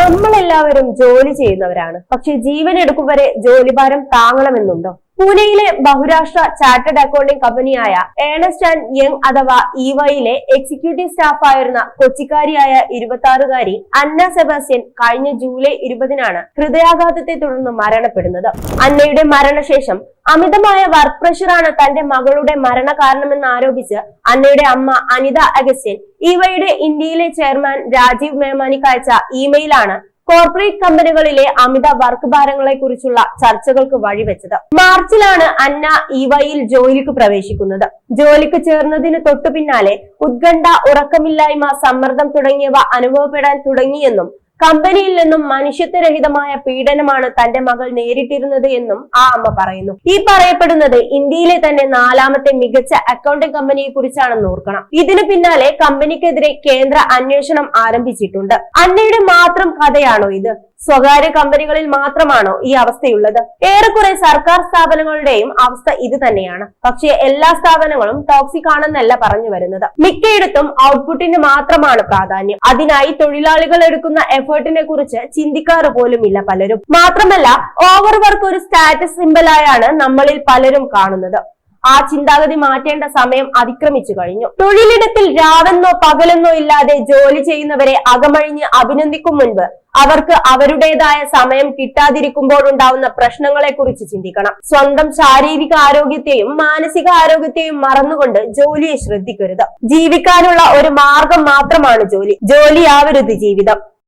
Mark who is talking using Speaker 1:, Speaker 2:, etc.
Speaker 1: നമ്മളെല്ലാവരും ജോലി ചെയ്യുന്നവരാണ്. പക്ഷെ ജീവൻ എടുക്കും വരെ ജോലിഭാരം താങ്ങണമെന്നുണ്ടോ? പൂനെയിലെ ബഹുരാഷ്ട്ര ചാർട്ടേഡ് അക്കൗണ്ടിംഗ് കമ്പനിയായ ഏണസ്റ്റ് ആൻഡ് യങ് അഥവാ ഇവയിലെ എക്സിക്യൂട്ടീവ് സ്റ്റാഫായിരുന്ന കൊച്ചിക്കാരിയായ ഇരുപത്തി ആറുകാരി അന്ന സെബാസ്റ്റ്യൻ കഴിഞ്ഞ ജൂലൈ ഇരുപതിനാണ് ഹൃദയാഘാതത്തെ തുടർന്ന് മരണപ്പെടുന്നത്. അന്നയുടെ മരണശേഷം അമിതമായ വർക്ക് പ്രഷറാണ് തന്റെ മകളുടെ മരണ കാരണമെന്ന് ആരോപിച്ച് അന്നയുടെ അമ്മ അനിത അഗസ്റ്റ്യൻ ഇവയുടെ ഇന്ത്യയിലെ ചെയർമാൻ രാജീവ് മേമാനിക്ക് അയച്ച ഇമെയിലാണ് കോർപ്പറേറ്റ് കമ്പനികളിലെ അമിത വർക്ക് ഭാരങ്ങളെ കുറിച്ചുള്ള ചർച്ചകൾക്ക് വഴിവെച്ചത്. മാർച്ചിലാണ് അന്ന ഇവയിൽ ജോലിക്ക് പ്രവേശിക്കുന്നത്. ജോലിക്ക് ചേർന്നതിന് തൊട്ടു പിന്നാലെ ഉത്കണ്ഠ ഉറക്കമില്ലായ്മ സമ്മർദ്ദം തുടങ്ങിയവ അനുഭവപ്പെടാൻ തുടങ്ങിയെന്നും കമ്പനിയിൽ നിന്നും മനുഷ്യത്വരഹിതമായ പീഡനമാണ് തന്റെ മകൾ നേരിട്ടിരുന്നത് എന്നും ആ അമ്മ പറയുന്നു. ഈ പറയപ്പെടുന്നത് ഇന്ത്യയിലെ തന്നെ നാലാമത്തെ മികച്ച അക്കൗണ്ടിംഗ് കമ്പനിയെ കുറിച്ചാണെന്ന് ഓർക്കണം. ഇതിനു പിന്നാലെ കമ്പനിക്കെതിരെ കേന്ദ്ര അന്വേഷണം ആരംഭിച്ചിട്ടുണ്ട്. അന്നയുടെ മാത്രം കഥയാണോ ഇത്? സ്വകാര്യ കമ്പനികളിൽ മാത്രമാണോ ഈ അവസ്ഥയുള്ളത്? ഏറെക്കുറെ സർക്കാർ സ്ഥാപനങ്ങളുടെയും അവസ്ഥ ഇത് തന്നെയാണ്. പക്ഷേ എല്ലാ സ്ഥാപനങ്ങളും ടോക്സിക് ആണെന്നല്ല പറഞ്ഞു വരുന്നത്. മിക്കയിടത്തും ഔട്ട്പുട്ടിന് മാത്രമാണ് പ്രാധാന്യം. അതിനായി തൊഴിലാളികൾ എടുക്കുന്ന എഫേർട്ടിനെ കുറിച്ച് ചിന്തിക്കാറ് പോലുമില്ല പലരും. മാത്രമല്ല ഓവർ വർക്ക് ഒരു സ്റ്റാറ്റസ് സിമ്പലായാണ് നമ്മളിൽ പലരും കാണുന്നത്. ആ ചിന്താഗതി മാറ്റേണ്ട സമയം അതിക്രമിച്ചു കഴിഞ്ഞു. തൊഴിലിടത്തിൽ രാവെന്നോ പകലെന്നോ ഇല്ലാതെ ജോലി ചെയ്യുന്നവരെ അകമഴിഞ്ഞ് അഭിനന്ദിക്കും മുൻപ് അവർക്ക് അവരുടേതായ സമയം കിട്ടാതിരിക്കുമ്പോൾ ഉണ്ടാവുന്ന പ്രശ്നങ്ങളെ കുറിച്ച് ചിന്തിക്കണം. സ്വന്തം ശാരീരിക ആരോഗ്യത്തെയും മാനസിക ആരോഗ്യത്തെയും മറന്നുകൊണ്ട് ജോലിയെ ശ്രദ്ധിക്കരുത്. ജീവിക്കാനുള്ള ഒരു മാർഗം മാത്രമാണ് ജോലി. ജോലിയാവരുത് ജീവിതം.